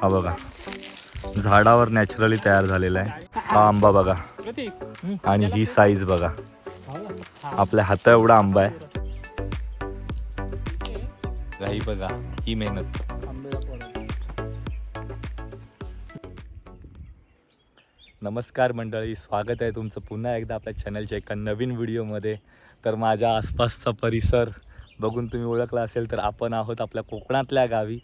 हा बघा. झाडावर नॅचरली तयार झालेला आहे. हा आंबा बघा. आणि ही साईज बघा. आपल्या हाता एवढा आंबा आहे. काही बघा ही मेहनत. नमस्कार मंडळी स्वागत आहे तुमचं पुन्हा एकदा आपल्या चॅनलच्या एका नवीन व्हिडिओमध्ये तर माझ्या आसपासचा परिसर बघून तुम्ही ओळखला असेल तर आपण आहोत आपल्या कोकणातल्या गावी.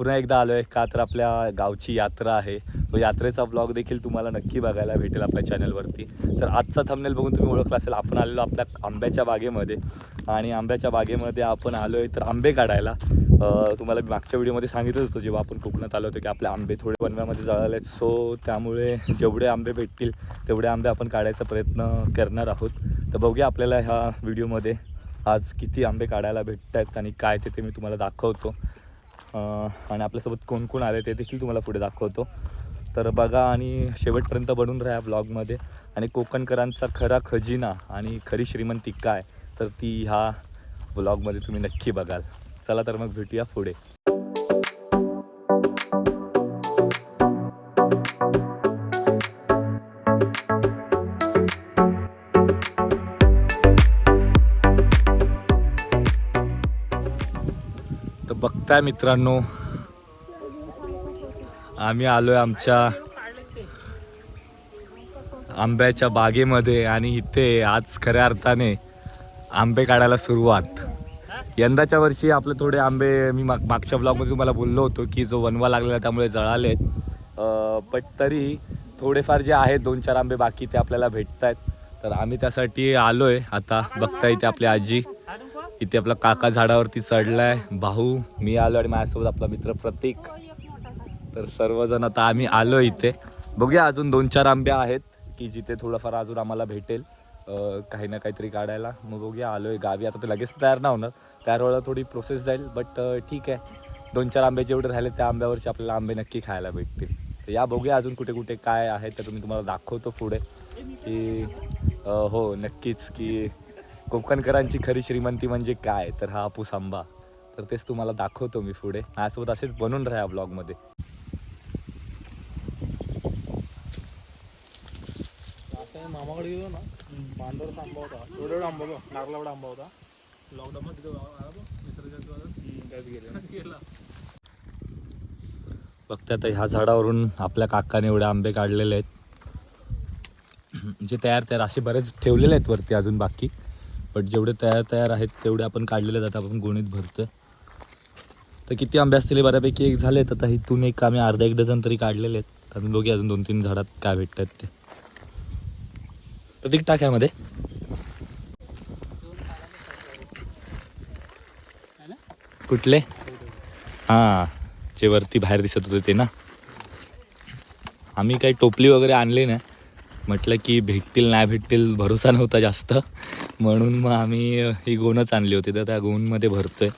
पुन्हा एकदा आलो आहे का तर आपल्या गावची यात्रा आहे. तो यात्रेचा ब्लॉग देखील तुम्हाला नक्की बघायला भेटेल आपल्या चॅनलवरती तर आजचा थंबनेल बघून तुम्ही ओळखला असेल आपण आलेलो आपल्या आंब्याच्या बागेमध्ये. आणि आंब्याच्या बागेमध्ये आपण आलो आहे तर आंबे काढायला. तुम्हाला मी मागच्या व्हिडिओमध्ये सांगितलं होतं जेव्हा आपण कोकणात आलो होतो की आपले आंबे थोडे वनव्यामध्ये जळाले आहेत. सो त्यामुळे जेवढे आंबे भेटतील तेवढे आंबे आपण काढायचा प्रयत्न करणार आहोत. तर बघूया आपल्याला ह्या व्हिडिओमध्ये आज किती आंबे काढायला भेटत आहेत आणि काय ते ते मी तुम्हाला दाखवतो. आणि आपल्यासोबत कोण कोण आले ते देखील तुम्हाला पुढे दाखवतो. तर बघा आणि शेवटपर्यंत बनून राहा ब्लॉगमध्ये. आणि कोकणकरांचा खरा खजिना आणि खरी श्रीमंती काय? तर ती ह्या ब्लॉगमध्ये तुम्ही नक्की बघाल. चला तर मग भेटूया पुढे. बघताय मित्रांनो? आम्ही आलोय आमच्या आंब्याच्या बागेमध्ये आणि इथे आज खऱ्या अर्थाने आंबे काढायला सुरुवात. यंदाच्या वर्षी आपले थोडे आंबे मी माग मागच्या ब्लॉगमध्ये तुम्हाला बोललो होतो की जो वनवा लागलेला त्यामुळे जळाले. बट तरी थोडेफार जे आहेत दोन चार आंबे बाकी ते आपल्याला भेटत आहेत तर आम्ही त्यासाठी आलोय आता. बघता इथे आपली आजी. इथे आपला काका झाडावरती चढलाय. भाऊ मी आलो आणि माझ्यासोबत आपला मित्र प्रतीक. तर सर्वजण आता आम्ही आलो इथे. बघूया अजून दोन चार आंब्या आहेत की जिथे थोडंफार अजून आम्हाला भेटेल काही ना काहीतरी काढायला. मग बघूया आलोय गावी. आता ते लगेच तयार ना होणार. तयार व्हायला थोडी प्रोसेस जाईल बट ठीक आहे. दोन चार आंबे जेवढे राहिले त्या आंब्यावरचे आपल्याला आंबे नक्की खायला भेटतील. तर या बघूया अजून कुठे कुठे काय आहे तर तुम्ही तुम्हाला दाखवतो पुढे. की हो नक्कीच की कोकणकरांची खरी श्रीमंती म्हणजे काय? तर हा हापूस आंबा. तर तेच तुम्हाला दाखवतो मी पुढे. माझ्यासोबत असेच बनून राहा ब्लॉगमध्ये. मामाकडे गेलो ना आंबा होता. एवढा एवढा आंबा एवढा आंबा होता. लॉकडाऊन गेला. फक्त आता ह्या झाडावरून आपल्या काकाने एवढे आंबे काढलेले आहेत. जे तयार तयार असे बरेच ठेवलेले आहेत वरती अजून बाकी. बट जेवढे तयार तयार आहेत तेवढे आपण काढलेले जातात आपण गोणीत भरतोय. तर किती आंबे असतील बऱ्यापैकी एक झालेत. आता इथून एक आम्ही अर्धा एक डझन तरी काढलेले आहेत. अजून बघूया अजून दोन तीन झाडात काय भेटतात ते. प्रतीक टाक यामध्ये. कुठले? हां जे वरती बाहेर दिसत होते ते ना. आम्ही काही टोपली वगैरे आणली नाही. म्हटलं की भेटतील नाही भेटतील भरोसा नव्हता जास्त. म्हणून मग आम्ही ही गोणच आणली होती. तर त्या गोणमध्ये भरतोय.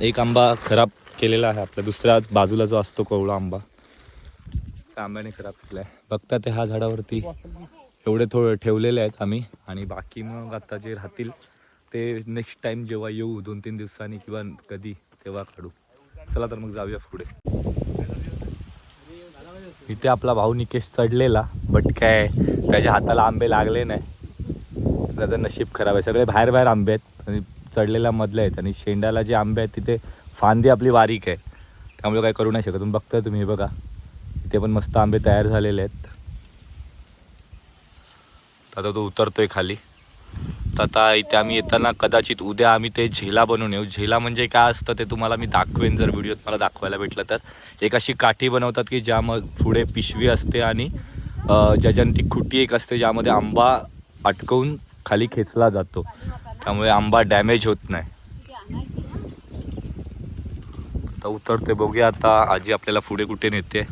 एक आंबा खराब केलेला आहे आपल्या दुसऱ्या बाजूला जो असतो कोवळा आंबा. त्या आंब्याने खराब केला आहे बघता ते ह्या झाडावरती एवढे थोडे ठेवलेले आहेत आम्ही. आणि बाकी मग आता जे राहतील ते नेक्स्ट टाइम जेव्हा येऊ दोन तीन दिवसांनी किंवा कधी तेव्हा काढू. चला तर मग जाऊया पुढे. इथे आपला भाऊ निकेश चढलेला बट काय त्याच्या हाताला आंबे लागले नाही. त्याचं नशीब खराब आहे. सगळे बाहेर बाहेर आंबे आहेत आणि चढलेल्या मधले आहेत. आणि शेंड्याला जे आंबे आहेत तिथे फांदी आपली बारीक आहे. त्यामुळे काय करू नाही शकत. तुम्ही बघताय तुम्ही हे बघा. इथे पण मस्त आंबे तयार झालेले आहेत. आता तो उतरतोय खाली. तर आता इथे आम्ही येताना कदाचित उद्या आम्ही ते झेला बनवून येऊ. झेला म्हणजे काय असतं ते तुम्हाला मी दाखवेन जर व्हिडिओत मला दाखवायला भेटलं तर. एक अशी काठी बनवतात की ज्यामध्ये पुढे पिशवी असते आणि ज्याच्यानं ती खुटी एक असते ज्यामध्ये आंबा अटकवून खाली खेचला जातो. त्यामुळे आंबा डॅमेज होत नाही. आता उतरते बघूया आता आजी आपल्याला पुढे कुठे नेते.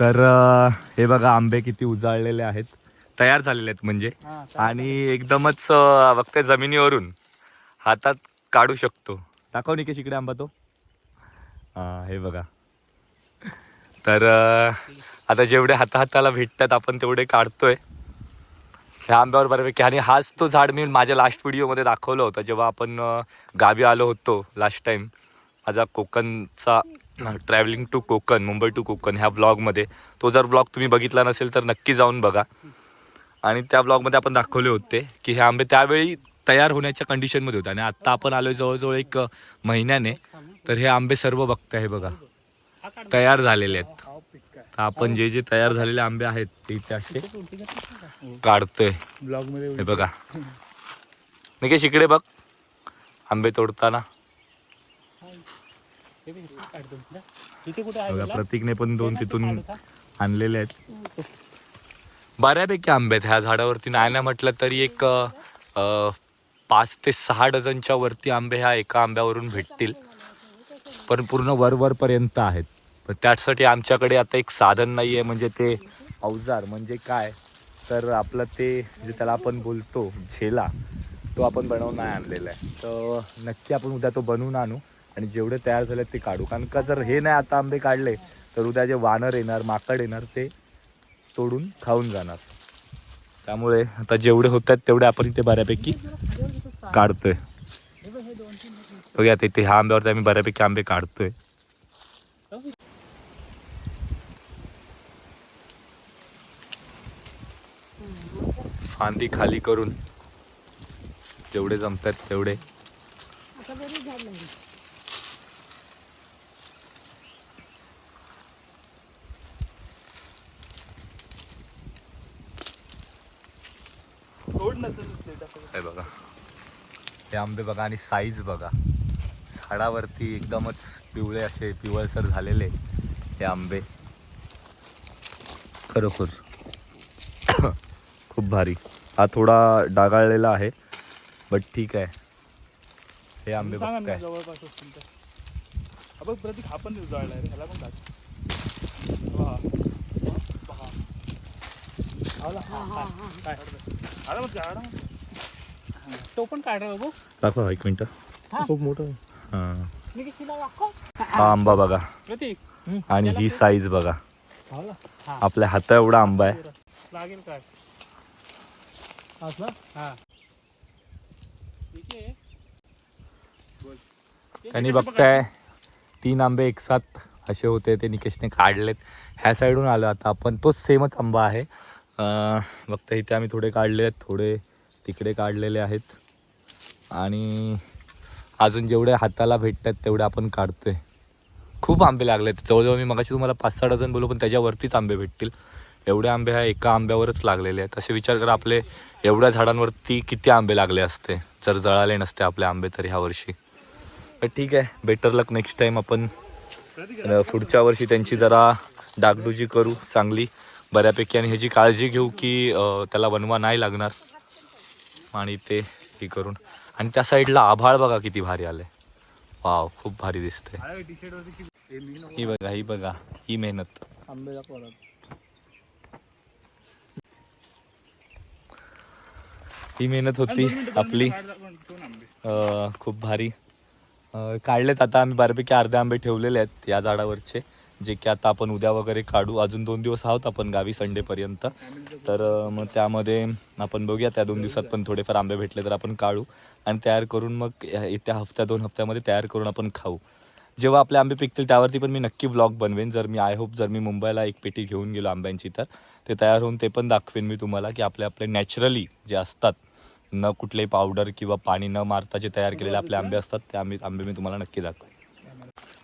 तर हे बघा आंबे किती उजाळलेले आहेत. तयार झालेले आहेत म्हणजे. आणि एकदमच बघते जमिनीवरून. हातात काढू शकतो. दाखव निकेश इकडे आंबा तो. हा हे बघा. तर आता जेवढे हाता हाताला भेटतात आपण तेवढे काढतोय. ह्या आंब्यावर बऱ्यापैकी आणि हाच तो झाड मी माझ्या लास्ट व्हिडिओमध्ये दाखवलं होतं जेव्हा आपण गावी आलो होतो लास्ट टाइम माझा कोकणचा travelling to Konkan Mumbai to Konkan ह्या ब्लॉगमध्ये तो जर ब्लॉग तुम्ही बघितला नसेल तर नक्की जाऊन बघा. आणि त्या ब्लॉगमध्ये आपण दाखवले होते की हे आंबे त्यावेळी तयार होण्याच्या कंडिशनमध्ये होते. आणि आत्ता आपण आलो जवळजवळ एक महिन्याने. तर हे आंबे सर्व बघताय हे बघा. तयार झालेले आहेत. आपण जे जे तयार झालेले आंबे आहेत ते इथे असे काढतोय. ब्लॉगमध्ये बघा. निकेश इकडे बघ. आंबे तोडताना. बघा? प्रतीकने पण दोन तिथून आणलेले आहेत. बऱ्यापैकी आंबे आहेत. ह्या झाडावरती नाही ना म्हटलं तरी एक पाच ते सहा डझनच्या वरती आंबे ह्या एका आंब्यावरून भेटतील. पण पूर्ण वर वरपर्यंत आहेत. तर त्यासाठी आमच्याकडे आता एक साधन नाही आहे म्हणजे ते अवजार म्हणजे काय? तर आपलं ते जे त्याला आपण बोलतो झेला तो आपण बनवून नाही आणलेला आहे. तर नक्की आपण उद्या तो बनवून आणू आणि जेवढे तयार झाले ते काढू. कारण का जर हे नाही आता आंबे काढले तर उद्या जे वानर येणार माकड येणार ते तोडून खाऊन जाणार. त्यामुळे आता जेवढे होत आहेत तेवढे आपण इथे बऱ्यापैकी काढतोय. बघूया आता इथे ह्या आंब्यावरती आम्ही बऱ्यापैकी आंबे काढतोय. फांदी खाली करून. जेवढे जमतात तेवढे. हे बघा. हे आंबे बघा आणि साईज बघा. झाडावरती एकदमच पिवळे असे पिवळसर झालेले हे आंबे. खरोखर. खूप भारी. हा थोडा डागाळलेला आहे बट ठीक आहे. हे आंबे सांगा ना बघताय जवळपास असतील तर हा बघ प्रतीक हा पण जाळलाय रे ह्याला पण टाक पहा. पहा. आला? काय? तो पण काढ दाखवा एक मिनिट. खूप मोठं हां. हा आंबा बघा. प्रतीक. आणि ही साईज बघा. आपल्या हाता एवढा आंबा आहे. लागेल काय? असला हा. ठीक आहे. बोल. ते आणि कसे बघताय तीन आंबे एक साथ असे होते ते निकेशने काढलेत. ह्या साईडून आलो आता आपण. तोच सेमच आंबा आहे. अं, बघताय इथे आम्ही थोडे काढले आहेत थोडे तिकडे काढलेले आहेत. आणि अजून जेवढे हाताला भेटतात तेवढे आपण काढतोय. खूप आंबे लागलेत. जवळजवळ मी मगाशी तुम्हाला पाच सहा डझन बोलू पण त्याच्यावरतीच आंबे भेटतील. एवढे आंबे ह्या एका आंब्यावरच लागलेले आहेत. असे विचार करा आपले एवढ्या झाडांवरती किती आंबे लागले असते? जर जळाले नसते आपले आंबे तर ह्या वर्षी. ठीक आहे बेटर लक नेक्स्ट टाईम आपण पुढच्या वर्षी त्यांची जरा डागडुजी करू चांगली. बऱ्यापैकी आणि ह्याची काळजी घेऊ की त्याला बनवा नाही लागणार. आणि ते हे करून. आणि त्या साईडला आभाळ बघा किती भारी आलंय. वाव खूप भारी किती हे बघा ही बघा ही मेहनत. आंबे दाखवा ही मेहनत होती आपली. खूप भारी. काढलेत आता आम्ही बऱ्यापैकी अर्धे आंबे ठेवलेले आहेत या झाडावरचे जे की आता आपण उद्या वगैरे काढू. अजून दोन दिवस आहोत आपण गावी संडेपर्यंत तर मग त्यामध्ये आपण बघूया त्या दोन दिवसात पण थोडेफार आंबे भेटले तर आपण काढू आणि तयार करून मग येत्या हफ्त्या दोन हफ्त्यामध्ये तयार करून आपण खाऊ. जेव्हा आपले आंबे पिकतील त्यावरती पण मी नक्की व्लॉग बनवेन. जर मी आय होप जर मी मुंबईला एक पेटी घेऊन गेलो आंब्यांची तर ते तयार होऊन ते पण दाखवेन मी तुम्हाला की आपले आपले नॅचरली जे असतात न कुठलेही पावडर किंवा पाणी न मारता जे तयार केलेले आपले आंबे असतात ते आंबे आंबे मी तुम्हाला नक्की दाखवेन.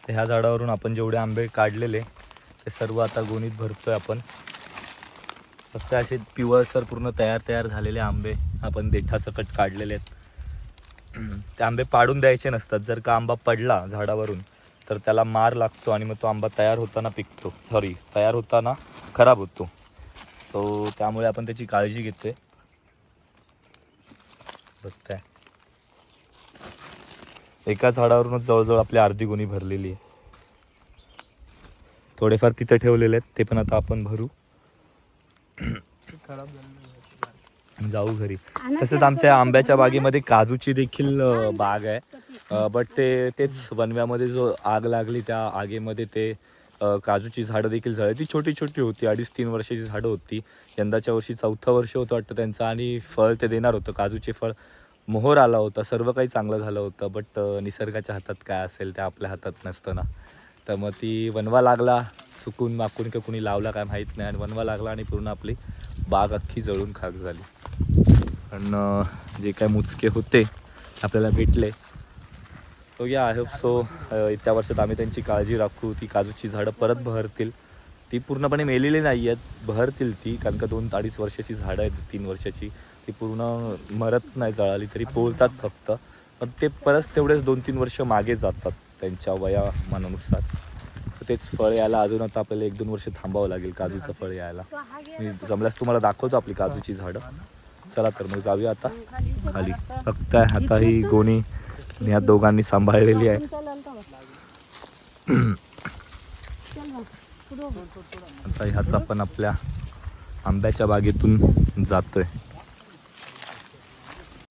तर ह्या झाडावरून आपण जेवढे आंबे काढलेले ते सर्व आता गोणीत भरतो आहे आपण. फक्त असे पिवळसर पूर्ण तयार तयार झालेले आंबे आपण देठासकट काढलेले आहेत. ते आंबे पाडून द्यायचे नसतात. जर का आंबा पडला झाडावरून तर त्याला मार लागतो आणि मग तो आंबा तयार होताना पिकतो. सॉरी तयार होताना खराब होतो. सो त्यामुळे आपण त्याची काळजी घेतो आहे बघताय एका झाडावरूनच जवळजवळ आपली अर्धी गुणी भरलेली आहे. थोडेफार तिथं ठेवलेले आहेत ते पण आता आपण भरू. जाऊ घरी. तसंच आमच्या आंब्याच्या बागेमध्ये काजूची देखील अ, बाग आहे. बट ते तेच वनव्यामध्ये जो आग लागली त्या आगीमध्ये ते काजूची झाडं देखील झाली ती छोटी छोटी होती. अडीच तीन वर्षाची झाडं होती. यंदाच्या वर्षी चौथं वर्ष होतं वाटतं त्यांचं आणि फळ ते देणार होतं. काजूचे फळ मोहर आला होता. सर्व काही चांगलं झालं होतं. बट निसर्गाच्या हातात काय असेल ते आपल्या हातात नसतं ना. तर मग ती वनवा लागला. चुकून माकून किंवा कुणी लावला काय माहीत नाही. आणि वनवा लागला आणि पूर्ण आपली बाग अख्खी जळून खाक झाली. पण जे काय मुचके होते आपल्याला भेटले. तो या आय होप सो त्या वर्षात आम्ही त्यांची काळजी राखू ती काजूची झाडं परत बहरतील. ती पूर्णपणे मेलेली नाही आहेत बहरतील ती कारण का दोन अडीच वर्षाची झाडं आहेत तीन वर्षाची. ती पूर्ण मरत नाही जळाली तरी पोळतात फक्त. पण ते परत तेवढेच दोन तीन वर्ष मागे जातात त्यांच्या वयामानानुसार तर तेच फळ यायला अजून आता आपल्याला एक दोन वर्ष थांबावं लागेल काजूचं फळ यायला. मी जमल्यास तुम्हाला दाखवतो आपली काजूची झाडं. चला तर मग जाऊया आता. खाली. फक्त आता ही गोणी या दोघांनी सांभाळलेली आहे. आता ह्याच आपण आपल्या आंब्याच्या बागेतून जातोय.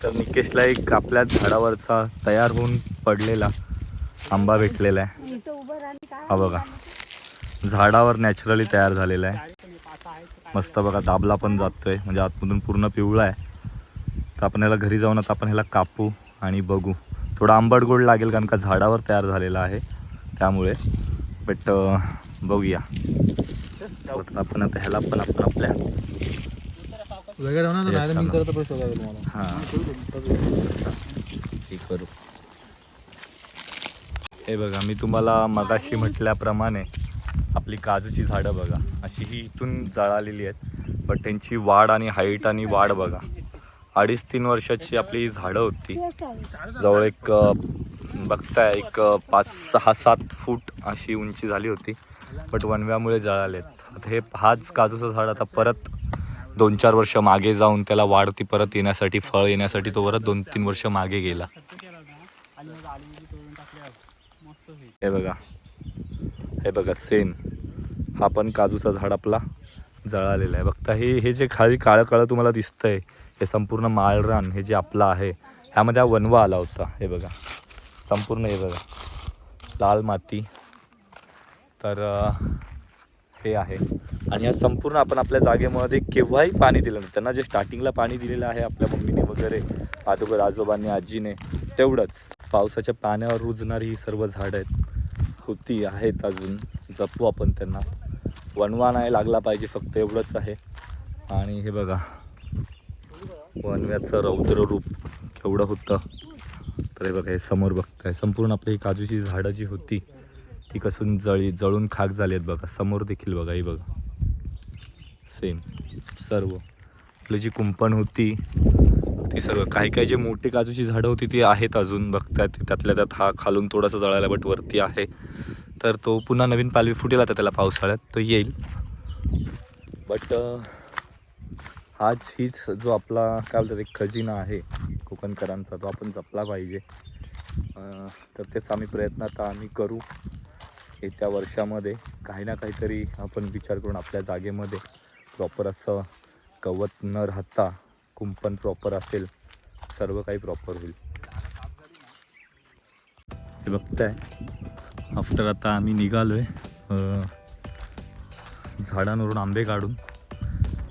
तर निकेशला एक आपल्या झाडावरचा तयार होऊन पडलेला आंबा भेटलेला आहे. हा बघा. झाडावर नॅचरली तयार झालेला आहे. मस्त बघा दाबला पण जातोय. म्हणजे आतमधून पूर्ण पिवळा आहे. तर आपण ह्याला घरी जाऊन आता आपण ह्याला कापू आणि बघू. थोडा आंबट गोड लागेल कारण का झाडावर तयार झालेला आहे. त्यामुळे. बट बघूया. आपण आता ह्याला पण आपण आपल्या हां. करू. हे बघा मी तुम्हाला मगाशी म्हटल्याप्रमाणे आपली काजूची झाडं बघा. अशी ही इथून जळालेली आहेत. पण त्यांची वाढ आणि हाईट आणि वाढ बघा. अडीच तीन वर्षाची आपली झाडं होती. जवळ एक बघताय एक पाच सहा सात फूट अशी उंची झाली होती. बट वनव्यामुळे जळालेत. आता हे हाच काजूचं झाड आता परत दोन चार वर्ष मागे जाऊन त्याला वाढती परत येण्यासाठी फळ येण्यासाठी तो परत दोन तीन वर्ष मागे गेला. हे बघा. हे बघा सेम हा पण काजूचा झाड आपला जळालेला आहे. बघता हे हे जे खाली काळं काळं तुम्हाला दिसतंय हे संपूर्ण माळरान हे जे आपलं आहे ह्यामध्ये हा वनवा आला होता. हे बघा. संपूर्ण हे बघा. लाल माती. तर हे आहे. आणि या संपूर्ण आपण आपल्या जागेमध्ये केव्हाही पाणी दिलं नाही. त्यांना जे स्टार्टिंगला पाणी दिलेलं आहे आपल्या मम्मीने वगैरे आजोबा आजोबांनी आजीने तेवढंच. पावसाच्या पाण्यावर रुजणारी ही सर्व झाडं आहेत. होती आहेत अजून. जपू आपण त्यांना. वनवा नाही लागला पाहिजे फक्त एवढंच आहे. आणि हे बघा. वनव्याचं रौद्र रूप केवढं होतं. तर हे बघा हे समोर बघताय. संपूर्ण आपली काजूची झाडं जी होती ती कसून जळी जळून खाक झाली आहेत बघा. समोर देखील बघा हे बघा. सेम सर्व. आपली जी कुंपण होती ती सर्व काही काही जे मोठी काजूची झाडं होती ती आहेत अजून. बघतायत त्यातल्या त्यात हा खालून थोडासा जळायला बट वरती आहे. तर तो पुन्हा नवीन पालवी फुटेल आता त्याला पावसाळ्यात. तो येईल. बट आज हीच जो आपला काय बोलतात एक खजिना आहे कोकणकरांचा तो आपण जपला पाहिजे. तर तेच आम्ही प्रयत्न आता आम्ही करू येत्या वर्षामध्ये. काही ना काहीतरी आपण विचार करून आपल्या जागेमध्ये प्रॉपर असं गवत न राहता कुंपण प्रॉपर असेल सर्व काही प्रॉपर होईल. हे बघताय आफ्टर आता आम्ही निघालो आहे झाडांवरून आंबे काढून.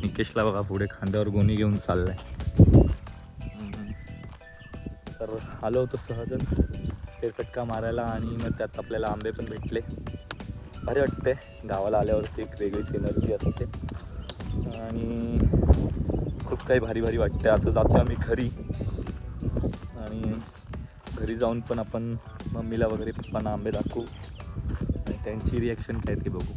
निकेशला बघा पुढे खांद्यावर गोणी घेऊन चाललाय. तर आलो होतो सहजच फेरफटका मारायला आणि मग त्यात आपल्याला आंबे पण भेटले. भारी वाटते गावाला आल्यावरती एक वेगळीच एनर्जी असते. आणि खूप काही भारी भारी वाटते आता जातो आम्ही घरी. आणि घरी जाऊन पण आपण मम्मीला वगैरे पप्पांना आंबे दाखवू. आणि त्यांची रिॲक्शन काय ते बघू.